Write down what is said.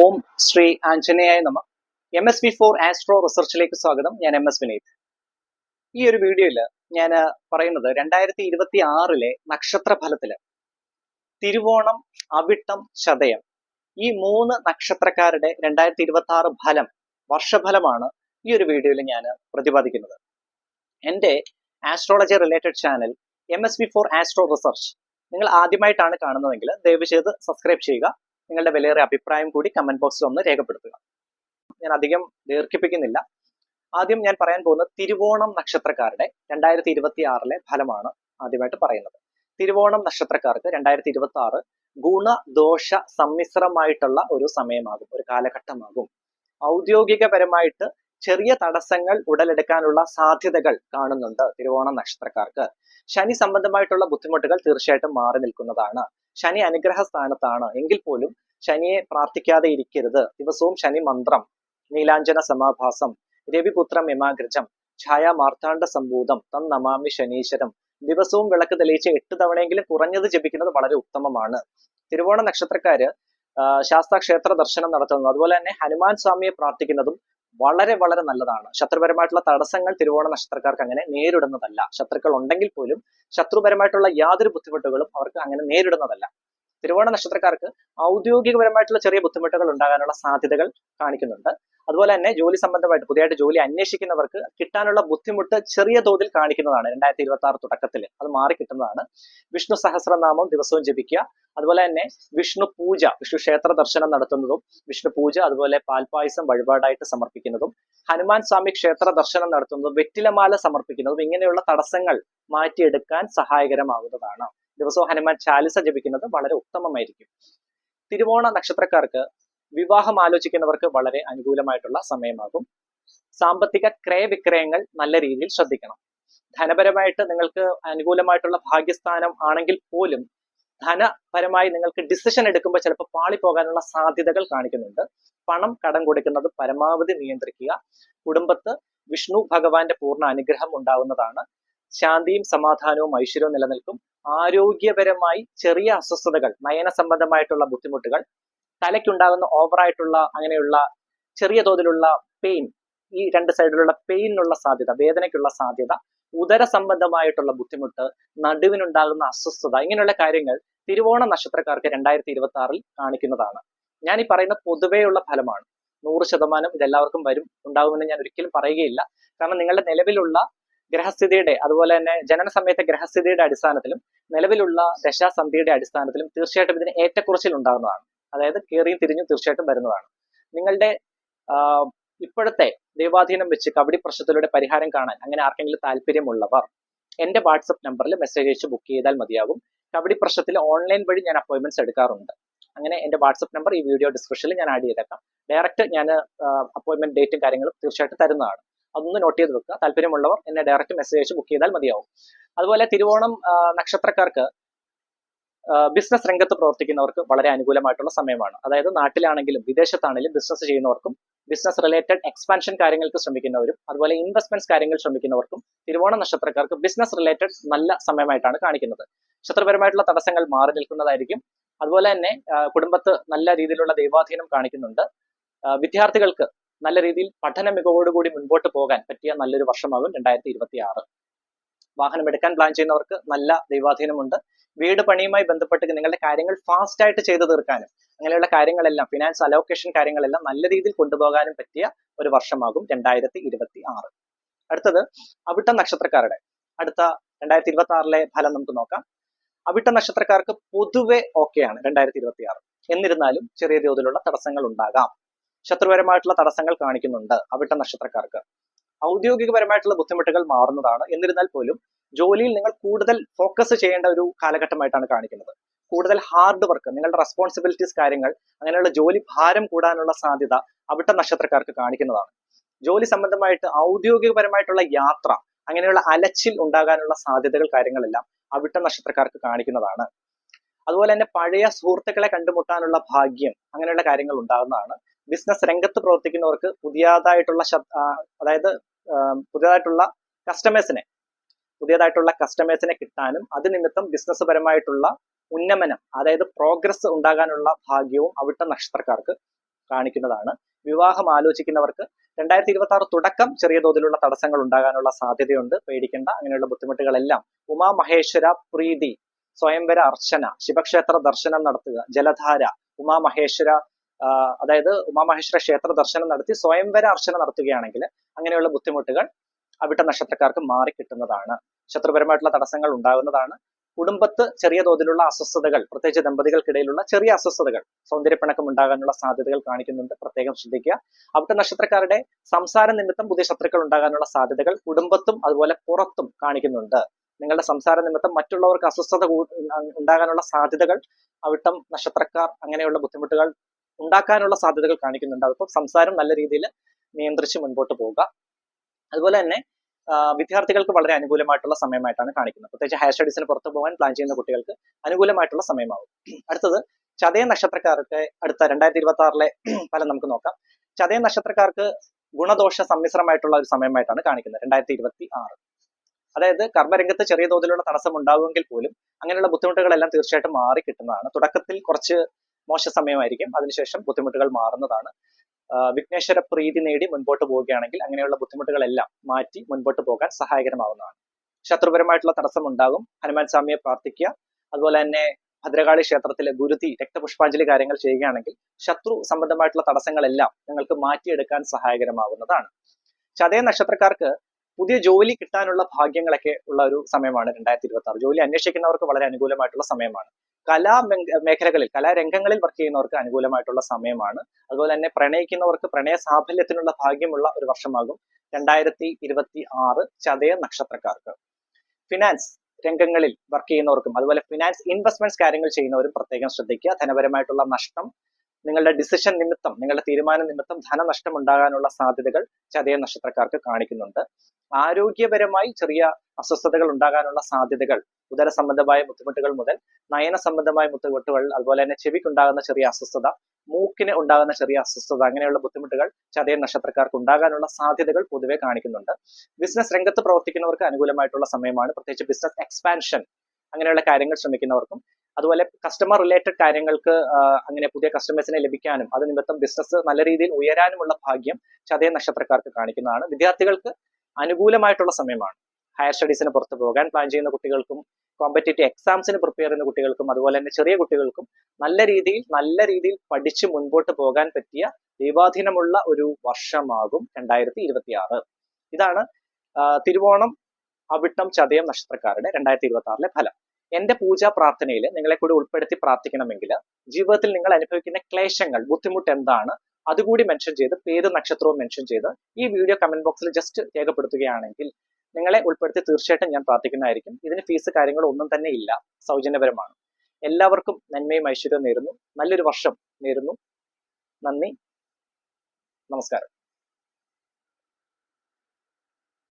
ഓം ശ്രീ ആഞ്ജനേയായ നമ. M S V four astro റിസർച്ചിലേക്ക് സ്വാഗതം. ഞാൻ എം എസ് വിനീത്. ഈ ഒരു വീഡിയോയിൽ ഞാൻ പറയുന്നത് രണ്ടായിരത്തി ഇരുപത്തി ആറിലെ നക്ഷത്ര ഫലത്തിൽ തിരുവോണം അവിട്ടം ചതയം ഈ മൂന്ന് നക്ഷത്രക്കാരുടെ രണ്ടായിരത്തി ഇരുപത്തി ആറ് ഫലം വർഷഫലമാണ് ഈ ഒരു വീഡിയോയിൽ ഞാൻ പ്രതിപാദിക്കുന്നത്. എന്റെ astrology related channel M S V four astro research നിങ്ങൾ ആദ്യമായിട്ടാണ് കാണുന്നതെങ്കിൽ ദയവ് ചെയ്ത് സബ്സ്ക്രൈബ് ചെയ്യുക. നിങ്ങളുടെ വിലയേറിയ അഭിപ്രായം കൂടി കമന്റ് ബോക്സിൽ ഒന്ന് രേഖപ്പെടുത്തുക. ഞാൻ അധികം ദീർഘിപ്പിക്കുന്നില്ല. ആദ്യം ഞാൻ പറയാൻ പോകുന്ന തിരുവോണം നക്ഷത്രക്കാരുടെ രണ്ടായിരത്തി ഇരുപത്തി ആറിലെ ഫലമാണ് ആദ്യമായിട്ട് പറയുന്നത്. തിരുവോണം നക്ഷത്രക്കാർക്ക് രണ്ടായിരത്തി ഇരുപത്തി ആറ് ഗുണദോഷ സമ്മിശ്രമായിട്ടുള്ള ഒരു സമയമാകും ഒരു കാലഘട്ടമാകും. ഔദ്യോഗികപരമായിട്ട് ചെറിയ തടസ്സങ്ങൾ ഉടലെടുക്കാനുള്ള സാധ്യതകൾ കാണുന്നുണ്ട് തിരുവോണം നക്ഷത്രക്കാർക്ക്. ശനി സംബന്ധമായിട്ടുള്ള ബുദ്ധിമുട്ടുകൾ തീർച്ചയായിട്ടും മാറി നിൽക്കുന്നതാണ്. ശനി അനുഗ്രഹ സ്ഥാനത്താണ്. എങ്കിൽ പോലും ശനിയെ പ്രാർത്ഥിക്കാതെ ഇരിക്കരുത്. ദിവസവും ശനി മന്ത്രം നീലാഞ്ജന സമാഭാസം രവിപുത്ര മിമാഗ്രജം ഛായ മാർത്താണ്ഡ സംഭൂതം തം നമാമി ശനീശ്വരം. ദിവസവും വിളക്ക് തെളിയിച്ച് എട്ട് തവണയെങ്കിലും കുറഞ്ഞത് ജപിക്കുന്നത് വളരെ ഉത്തമമാണ്. തിരുവോണ നക്ഷത്രക്കാര് ശാസ്ത്ര ശാസ്താ ക്ഷേത്ര ദർശനം നടത്തുന്നതും അതുപോലെ തന്നെ ഹനുമാൻ സ്വാമിയെ പ്രാർത്ഥിക്കുന്നതും വളരെ വളരെ നല്ലതാണ്. ശത്രുപരമായിട്ടുള്ള തടസ്സങ്ങൾ തിരുവോണ നക്ഷത്രക്കാർക്ക് അങ്ങനെ നേരിടുന്നതല്ല. ശത്രുക്കൾ ഉണ്ടെങ്കിൽ പോലും ശത്രുപരമായിട്ടുള്ള യാതൊരു ബുദ്ധിമുട്ടുകളും അവർക്ക് അങ്ങനെ നേരിടുന്നതല്ല. തിരുവോണ നക്ഷത്രക്കാർക്ക് ഔദ്യോഗികപരമായിട്ടുള്ള ചെറിയ ബുദ്ധിമുട്ടുകൾ ഉണ്ടാകാനുള്ള സാധ്യതകൾ കാണിക്കുന്നുണ്ട്. അതുപോലെ തന്നെ ജോലി സംബന്ധമായിട്ട് പുതിയതായിട്ട് ജോലി അന്വേഷിക്കുന്നവർക്ക് കിട്ടാനുള്ള ബുദ്ധിമുട്ട് ചെറിയ തോതിൽ കാണിക്കുന്നതാണ് രണ്ടായിരത്തി ഇരുപത്തി ആറ് തുടക്കത്തിൽ. അത് മാറി കിട്ടുന്നതാണ്. വിഷ്ണു സഹസ്രനാമം ദിവസവും ജപിക്കുക. അതുപോലെ തന്നെ വിഷ്ണു പൂജ വിഷ്ണു ക്ഷേത്ര ദർശനം നടത്തുന്നതും വിഷ്ണു പൂജ അതുപോലെ പാൽപായസം വഴിപാടായിട്ട് സമർപ്പിക്കുന്നതും ഹനുമാൻ സ്വാമി ക്ഷേത്ര ദർശനം നടത്തുന്നതും വെറ്റിലമാല സമർപ്പിക്കുന്നതും ഇങ്ങനെയുള്ള തടസ്സങ്ങൾ മാറ്റിയെടുക്കാൻ സഹായകരമാകുന്നതാണ്. ദിവസവും ഹനുമാൻ ചാലിസ ജപിക്കുന്നത് വളരെ ഉത്തമമായിരിക്കും. തിരുവോണ നക്ഷത്രക്കാർക്ക് വിവാഹം ആലോചിക്കുന്നവർക്ക് വളരെ അനുകൂലമായിട്ടുള്ള സമയമാകും. സാമ്പത്തിക ക്രയവിക്രയങ്ങൾ നല്ല രീതിയിൽ ശ്രദ്ധിക്കണം. ധനപരമായിട്ട് നിങ്ങൾക്ക് അനുകൂലമായിട്ടുള്ള ഭാഗ്യസ്ഥാനം ആണെങ്കിൽ പോലും ധനപരമായി നിങ്ങൾക്ക് ഡിസിഷൻ എടുക്കുമ്പോൾ ചിലപ്പോൾ പാളിപ്പോകാനുള്ള സാധ്യതകൾ കാണിക്കുന്നുണ്ട്. പണം കടം കൊടുക്കുന്നത് പരമാവധി നിയന്ത്രിക്കുക. കുടുംബത്ത് വിഷ്ണു ഭഗവാന്റെ പൂർണ അനുഗ്രഹം ഉണ്ടാവുന്നതാണ്. ശാന്തിയും സമാധാനവും ഐശ്വര്യവും നിലനിൽക്കും. ആരോഗ്യപരമായി ചെറിയ അസ്വസ്ഥതകൾ നയന സംബന്ധമായിട്ടുള്ള ബുദ്ധിമുട്ടുകൾ തലയ്ക്കുണ്ടാകുന്ന ഓവറായിട്ടുള്ള അങ്ങനെയുള്ള ചെറിയ തോതിലുള്ള പെയിൻ ഈ രണ്ട് സൈഡിലുള്ള പെയിനുള്ള സാധ്യത വേദനയ്ക്കുള്ള സാധ്യത ഉദര സംബന്ധമായിട്ടുള്ള ബുദ്ധിമുട്ട് നടുവിനുണ്ടാകുന്ന അസ്വസ്ഥത ഇങ്ങനെയുള്ള കാര്യങ്ങൾ തിരുവോണ നക്ഷത്രക്കാർക്ക് രണ്ടായിരത്തി ഇരുപത്തി ആറിൽ കാണിക്കുന്നതാണ്. ഞാൻ ഈ പറയുന്ന പൊതുവെയുള്ള ഫലമാണ്. നൂറ് ശതമാനം ഇതെല്ലാവർക്കും വരും ഉണ്ടാകുമെന്ന് ഞാൻ ഒരിക്കലും പറയുകയില്ല. കാരണം നിങ്ങളുടെ നിലവിലുള്ള ഗ്രഹസ്ഥിതിയുടെ അതുപോലെ തന്നെ ജനന സമയത്തെ ഗ്രഹസ്ഥിതിയുടെ അടിസ്ഥാനത്തിലും നിലവിലുള്ള ദശാസന്ധിയുടെ അടിസ്ഥാനത്തിലും തീർച്ചയായിട്ടും ഇതിന് ഏറ്റക്കുറച്ചിൽ ഉണ്ടാകുന്നതാണ്. അതായത് കയറിയും തിരിഞ്ഞും തീർച്ചയായിട്ടും വരുന്നതാണ്. നിങ്ങളുടെ ഇപ്പോഴത്തെ ദൈവാധീനം വെച്ച് കബഡി പ്രശ്നത്തിലൂടെ പരിഹാരം കാണാൻ അങ്ങനെ ആർക്കെങ്കിലും താല്പര്യമുള്ളവർ എന്റെ വാട്സപ്പ് നമ്പറിൽ മെസ്സേജ് അയച്ച് ബുക്ക് ചെയ്താൽ മതിയാകും. കബഡി പ്രശ്നത്തിൽ ഓൺലൈൻ വഴി ഞാൻ അപ്പോയിന്റ്മെന്റ്സ് എടുക്കാറുണ്ട്. അങ്ങനെ എന്റെ വാട്സപ്പ് നമ്പർ ഈ വീഡിയോ ഡിസ്ക്രിപ്ഷനിൽ ഞാൻ ആഡ് ചെയ്തേക്കാം. ഡയറക്റ്റ് ഞാൻ അപ്പോയിന്റ്മെന്റ് ഡേറ്റും കാര്യങ്ങളും തീർച്ചയായിട്ടും തരുന്നതാണ്. അതൊന്ന് നോട്ട് ചെയ്ത് വെക്കുക. താല്പര്യമുള്ളവർ എന്നെ ഡയറക്റ്റ് മെസ്സേജ് അയച്ച് ബുക്ക് ചെയ്താൽ മതിയാവും. അതുപോലെ തിരുവോണം നക്ഷത്രക്കാർക്ക് ബിസിനസ് രംഗത്ത് പ്രവർത്തിക്കുന്നവർക്ക് വളരെ അനുകൂലമായിട്ടുള്ള സമയമാണ്. അതായത് നാട്ടിലാണെങ്കിലും വിദേശത്താണെങ്കിലും ബിസിനസ് ചെയ്യുന്നവർക്കും ബിസിനസ് റിലേറ്റഡ് എക്സ്പാൻഷൻ കാര്യങ്ങൾക്ക് ശ്രമിക്കുന്നവരും അതുപോലെ ഇൻവെസ്റ്റ്മെന്റ്സ് കാര്യങ്ങൾ ശ്രമിക്കുന്നവർക്കും തിരുവോണ നക്ഷത്രക്കാർക്ക് ബിസിനസ് റിലേറ്റഡ് നല്ല സമയമായിട്ടാണ് കാണിക്കുന്നത്. ശത്രുപരമായിട്ടുള്ള തടസ്സങ്ങൾ മാറി നിൽക്കുന്നതായിരിക്കും. അതുപോലെ തന്നെ കുടുംബത്ത് നല്ല രീതിയിലുള്ള ദൈവാധീനം കാണിക്കുന്നുണ്ട്. വിദ്യാർത്ഥികൾക്ക് നല്ല രീതിയിൽ പഠന മികവോടുകൂടി മുൻപോട്ട് പോകാൻ പറ്റിയ നല്ലൊരു വർഷമാകും രണ്ടായിരത്തി ഇരുപത്തി ആറ് വാഹനം എടുക്കാൻ പ്ലാൻ ചെയ്യുന്നവർക്ക് നല്ല ദൈവാധീനമുണ്ട്. വീട് പണിയുമായി ബന്ധപ്പെട്ട് നിങ്ങളുടെ കാര്യങ്ങൾ ഫാസ്റ്റ് ആയിട്ട് ചെയ്തു തീർക്കാനും അങ്ങനെയുള്ള കാര്യങ്ങളെല്ലാം ഫിനാൻസ് അലോക്കേഷൻ കാര്യങ്ങളെല്ലാം നല്ല രീതിയിൽ കൊണ്ടുപോകാനും പറ്റിയ ഒരു വർഷമാകും രണ്ടായിരത്തി ഇരുപത്തി ആറ് അടുത്തത് അവിട്ട നക്ഷത്രക്കാരുടെ അടുത്ത രണ്ടായിരത്തി ഇരുപത്തി ആറിലെ ഫലം നമുക്ക് നോക്കാം. അവിട്ട നക്ഷത്രക്കാർക്ക് പൊതുവെ ഓക്കെയാണ് രണ്ടായിരത്തി ഇരുപത്തി ആറ് എന്നിരുന്നാലും ചെറിയ തോതിലുള്ള തടസ്സങ്ങൾ ഉണ്ടാകാം. ശത്രുപരമായിട്ടുള്ള തടസ്സങ്ങൾ കാണിക്കുന്നുണ്ട് അവിട്ട നക്ഷത്രക്കാർക്ക്. ഔദ്യോഗികപരമായിട്ടുള്ള ബുദ്ധിമുട്ടുകൾ മാറുന്നതാണ്. എന്നിരുന്നാൽ പോലും ജോലിയിൽ നിങ്ങൾ കൂടുതൽ ഫോക്കസ് ചെയ്യേണ്ട ഒരു കാലഘട്ടമായിട്ടാണ് കാണിക്കുന്നത്. കൂടുതൽ ഹാർഡ് വർക്ക് നിങ്ങളുടെ റെസ്പോൺസിബിലിറ്റീസ് കാര്യങ്ങൾ അങ്ങനെയുള്ള ജോലി ഭാരം കൂടാനുള്ള സാധ്യത അവിട്ട നക്ഷത്രക്കാർക്ക് കാണിക്കുന്നതാണ്. ജോലി സംബന്ധമായിട്ട് ഔദ്യോഗികപരമായിട്ടുള്ള യാത്ര അങ്ങനെയുള്ള അലച്ചിൽ ഉണ്ടാകാനുള്ള സാധ്യതകൾ കാര്യങ്ങളെല്ലാം അവിട്ട നക്ഷത്രക്കാർക്ക് കാണിക്കുന്നതാണ്. അതുപോലെ തന്നെ പഴയ സുഹൃത്തുക്കളെ കണ്ടുമുട്ടാനുള്ള ഭാഗ്യം അങ്ങനെയുള്ള കാര്യങ്ങൾ ഉണ്ടാകുന്നതാണ്. ബിസിനസ് രംഗത്ത് പ്രവർത്തിക്കുന്നവർക്ക് പുതിയതായിട്ടുള്ള അതായത് പുതിയതായിട്ടുള്ള കസ്റ്റമേഴ്സിനെ പുതിയതായിട്ടുള്ള കസ്റ്റമേഴ്സിനെ കിട്ടാനും അത് നിമിത്തം ബിസിനസ് പരമായിട്ടുള്ള ഉന്നമനം അതായത് പ്രോഗ്രസ് ഉണ്ടാകാനുള്ള ഭാഗ്യവും അവിടുത്തെ നക്ഷത്രക്കാർക്ക് കാണിക്കുന്നതാണ്. വിവാഹം ആലോചിക്കുന്നവർക്ക് രണ്ടായിരത്തി ഇരുപത്തി ആറ് തുടക്കം ചെറിയ തോതിലുള്ള തടസ്സങ്ങൾ ഉണ്ടാകാനുള്ള സാധ്യതയുണ്ട്. പേടിക്കേണ്ട അങ്ങനെയുള്ള ബുദ്ധിമുട്ടുകളെല്ലാം. ഉമാ മഹേശ്വര പ്രീതി സ്വയംവര അർച്ചന ശിവക്ഷേത്ര ദർശനം നടത്തുക ജലധാര ഉമാ മഹേശ്വര അതായത് ഉമാമഹേശ്വര ക്ഷേത്ര ദർശനം നടത്തി സ്വയംവര അർച്ചന നടത്തുകയാണെങ്കിൽ അങ്ങനെയുള്ള ബുദ്ധിമുട്ടുകൾ അവിട്ട നക്ഷത്രക്കാർക്ക് മാറി കിട്ടുന്നതാണ് ശത്രുപരമായിട്ടുള്ള തടസ്സങ്ങൾ ഉണ്ടാകുന്നതാണ്. കുടുംബത്ത് ചെറിയ തോതിലുള്ള അസ്വസ്ഥതകൾ പ്രത്യേകിച്ച് ദമ്പതികൾക്കിടയിലുള്ള ചെറിയ അസ്വസ്ഥതകൾ സൗന്ദര്യപ്പിണക്കം ഉണ്ടാകാനുള്ള സാധ്യതകൾ കാണിക്കുന്നുണ്ട്. പ്രത്യേകം ശ്രദ്ധിക്കുക. അവിടുത്തെ നക്ഷത്രക്കാരുടെ സംസാര നിമിത്തം പുതിയ ശത്രുക്കൾ ഉണ്ടാകാനുള്ള സാധ്യതകൾ കുടുംബത്തും അതുപോലെ പുറത്തും കാണിക്കുന്നുണ്ട്. നിങ്ങളുടെ സംസാര നിമിത്തം മറ്റുള്ളവർക്ക് അസ്വസ്ഥത ഉണ്ടാകാനുള്ള സാധ്യതകൾ അവിട്ടം നക്ഷത്രക്കാർ അങ്ങനെയുള്ള ബുദ്ധിമുട്ടുകൾ ഉണ്ടാക്കാനുള്ള സാധ്യതകൾ കാണിക്കുന്നുണ്ട്. അതിപ്പോൾ സംസാരം നല്ല രീതിയിൽ നിയന്ത്രിച്ച് മുൻപോട്ട് പോവുക. അതുപോലെ തന്നെ വിദ്യാർത്ഥികൾക്ക് വളരെ അനുകൂലമായിട്ടുള്ള സമയമായിട്ടാണ് കാണിക്കുന്നത്. പ്രത്യേകിച്ച് ഹയർ സ്റ്റഡീസിന് പുറത്തു പോകാൻ പ്ലാൻ ചെയ്യുന്ന കുട്ടികൾക്ക് അനുകൂലമായിട്ടുള്ള സമയമാവും. അടുത്തത് ചതയ നക്ഷത്രക്കാർക്ക് അടുത്ത രണ്ടായിരത്തി ഇരുപത്തി ആറിലെ ഫലം നമുക്ക് നോക്കാം. ചതയ നക്ഷത്രക്കാർക്ക് ഗുണദോഷ സമ്മിശ്രമായിട്ടുള്ള ഒരു സമയമായിട്ടാണ് കാണിക്കുന്നത് രണ്ടായിരത്തി ഇരുപത്തി ആറ് അതായത് കർമ്മരംഗത്ത് ചെറിയ തോതിലുള്ള തടസ്സം ഉണ്ടാവുമെങ്കിൽ പോലും അങ്ങനെയുള്ള ബുദ്ധിമുട്ടുകളെല്ലാം തീർച്ചയായിട്ടും മാറി കിട്ടുന്നതാണ് തുടക്കത്തിൽ കുറച്ച് മോശ സമയമായിരിക്കും. അതിനുശേഷം ബുദ്ധിമുട്ടുകൾ മാറുന്നതാണ്. വിഘ്നേശ്വര പ്രീതി നേടി മുൻപോട്ട് പോവുകയാണെങ്കിൽ അങ്ങനെയുള്ള ബുദ്ധിമുട്ടുകളെല്ലാം മാറ്റി മുൻപോട്ട് പോകാൻ സഹായകരമാവുന്നതാണ്. ശത്രുപരമായിട്ടുള്ള തടസ്സം ഉണ്ടാകും ഹനുമാൻ സ്വാമിയെ പ്രാർത്ഥിക്കുക. അതുപോലെ തന്നെ ഭദ്രകാളി ക്ഷേത്രത്തിലെ ഗുരുതി രക്തപുഷ്പാഞ്ജലി കാര്യങ്ങൾ ചെയ്യുകയാണെങ്കിൽ ശത്രു സംബന്ധമായിട്ടുള്ള തടസ്സങ്ങളെല്ലാം നിങ്ങൾക്ക് മാറ്റിയെടുക്കാൻ സഹായകരമാവുന്നതാണ്. ചതയ നക്ഷത്രക്കാർക്ക് പുതിയ ജോലി കിട്ടാനുള്ള ഭാഗ്യങ്ങളൊക്കെ ഉള്ള ഒരു സമയമാണ് രണ്ടായിരത്തി ഇരുപത്തി ആറ് ജോലി അന്വേഷിക്കുന്നവർക്ക് വളരെ അനുകൂലമായിട്ടുള്ള സമയമാണ്. കലാ മേഖലകളിൽ കലാരംഗങ്ങളിൽ വർക്ക് ചെയ്യുന്നവർക്ക് അനുകൂലമായിട്ടുള്ള സമയമാണ്. അതുപോലെ തന്നെ പ്രണയിക്കുന്നവർക്ക് പ്രണയ സാഫല്യത്തിനുള്ള ഭാഗ്യമുള്ള ഒരു വർഷമാകും രണ്ടായിരത്തി ഇരുപത്തി ആറ് ചതയ നക്ഷത്രക്കാർക്ക്. ഫിനാൻസ് രംഗങ്ങളിൽ വർക്ക് ചെയ്യുന്നവർക്കും അതുപോലെ ഫിനാൻസ് ഇൻവെസ്റ്റ്മെന്റ്സ് കാര്യങ്ങൾ ചെയ്യുന്നവരും പ്രത്യേകം ശ്രദ്ധിക്കുക. ധനപരമായിട്ടുള്ള നഷ്ടം നിങ്ങളുടെ ഡിസിഷൻ നിമിത്തം നിങ്ങളുടെ തീരുമാന നിമിത്തം ധനനഷ്ടം ഉണ്ടാകാനുള്ള സാധ്യതകൾ ചതയ നക്ഷത്രക്കാർക്ക് കാണിക്കുന്നുണ്ട്. ആരോഗ്യപരമായി ചെറിയ അസ്വസ്ഥതകൾ ഉണ്ടാകാനുള്ള സാധ്യതകൾ ഉദര സംബന്ധമായ ബുദ്ധിമുട്ടുകൾ മുതൽ നയന സംബന്ധമായ ബുദ്ധിമുട്ടുകൾ അതുപോലെ തന്നെ ചെവിക്കുണ്ടാകുന്ന ചെറിയ അസ്വസ്ഥത മൂക്കിന് ഉണ്ടാകുന്ന ചെറിയ അസ്വസ്ഥത അങ്ങനെയുള്ള ബുദ്ധിമുട്ടുകൾ ചതയ നക്ഷത്രക്കാർക്ക് ഉണ്ടാകാനുള്ള സാധ്യതകൾ പൊതുവെ കാണിക്കുന്നുണ്ട്. ബിസിനസ് രംഗത്ത് പ്രവർത്തിക്കുന്നവർക്ക് അനുകൂലമായിട്ടുള്ള സമയമാണ്. പ്രത്യേകിച്ച് ബിസിനസ് എക്സ്പാൻഷൻ അങ്ങനെയുള്ള കാര്യങ്ങൾ ശ്രമിക്കുന്നവർക്കും അതുപോലെ കസ്റ്റമർ റിലേറ്റഡ് കാര്യങ്ങൾക്ക് അങ്ങനെ പുതിയ കസ്റ്റമേഴ്സിനെ ലഭിക്കാനും അത് നിമിത്തം ബിസിനസ് നല്ല രീതിയിൽ ഉയരാനുമുള്ള ഭാഗ്യം ചതയ നക്ഷത്രക്കാർക്ക് കാണിക്കുന്നതാണ്. വിദ്യാർത്ഥികൾക്ക് അനുകൂലമായിട്ടുള്ള സമയമാണ്. ഹയർ സ്റ്റഡീസിന് പുറത്തു പോകാൻ പ്ലാൻ ചെയ്യുന്ന കുട്ടികൾക്കും കോമ്പറ്റേറ്റീവ് എക്സാംസിന് പ്രിപ്പയർ ചെയ്യുന്ന കുട്ടികൾക്കും അതുപോലെ തന്നെ ചെറിയ കുട്ടികൾക്കും നല്ല രീതിയിൽ നല്ല രീതിയിൽ പഠിച്ച് മുൻപോട്ട് പോകാൻ പറ്റിയ ദൈവാധീനമുള്ള ഒരു വർഷമാകും രണ്ടായിരത്തി ഇരുപത്തി ആറ് ഇതാണ് തിരുവോണം അവിട്ടം ചതയം നക്ഷത്രക്കാരുടെ രണ്ടായിരത്തി ഇരുപത്തി ആറിലെ ഫലം. എന്റെ പൂജാ പ്രാർത്ഥനയിൽ നിങ്ങളെ കൂടി ഉൾപ്പെടുത്തി പ്രാർത്ഥിക്കണമെങ്കിൽ ജീവിതത്തിൽ നിങ്ങൾ അനുഭവിക്കുന്ന ക്ലേശങ്ങൾ ബുദ്ധിമുട്ട് എന്താണ് അതുകൂടി മെൻഷൻ ചെയ്ത് പേര് നക്ഷത്രവും മെൻഷൻ ചെയ്ത് ഈ വീഡിയോ കമന്റ് ബോക്സിൽ ജസ്റ്റ് രേഖപ്പെടുത്തുകയാണെങ്കിൽ നിങ്ങളെ ഉൾപ്പെടുത്തി തീർച്ചയായിട്ടും ഞാൻ പ്രാർത്ഥിക്കുന്നതായിരിക്കും. ഇതിന് ഫീസ് കാര്യങ്ങളോ ഒന്നും തന്നെ ഇല്ല. സൗജന്യപരമാണ്. എല്ലാവർക്കും നന്മയും ഐശ്വര്യവും നേരുന്നു. നല്ലൊരു വർഷം നേരുന്നു. നന്ദി. നമസ്കാരം.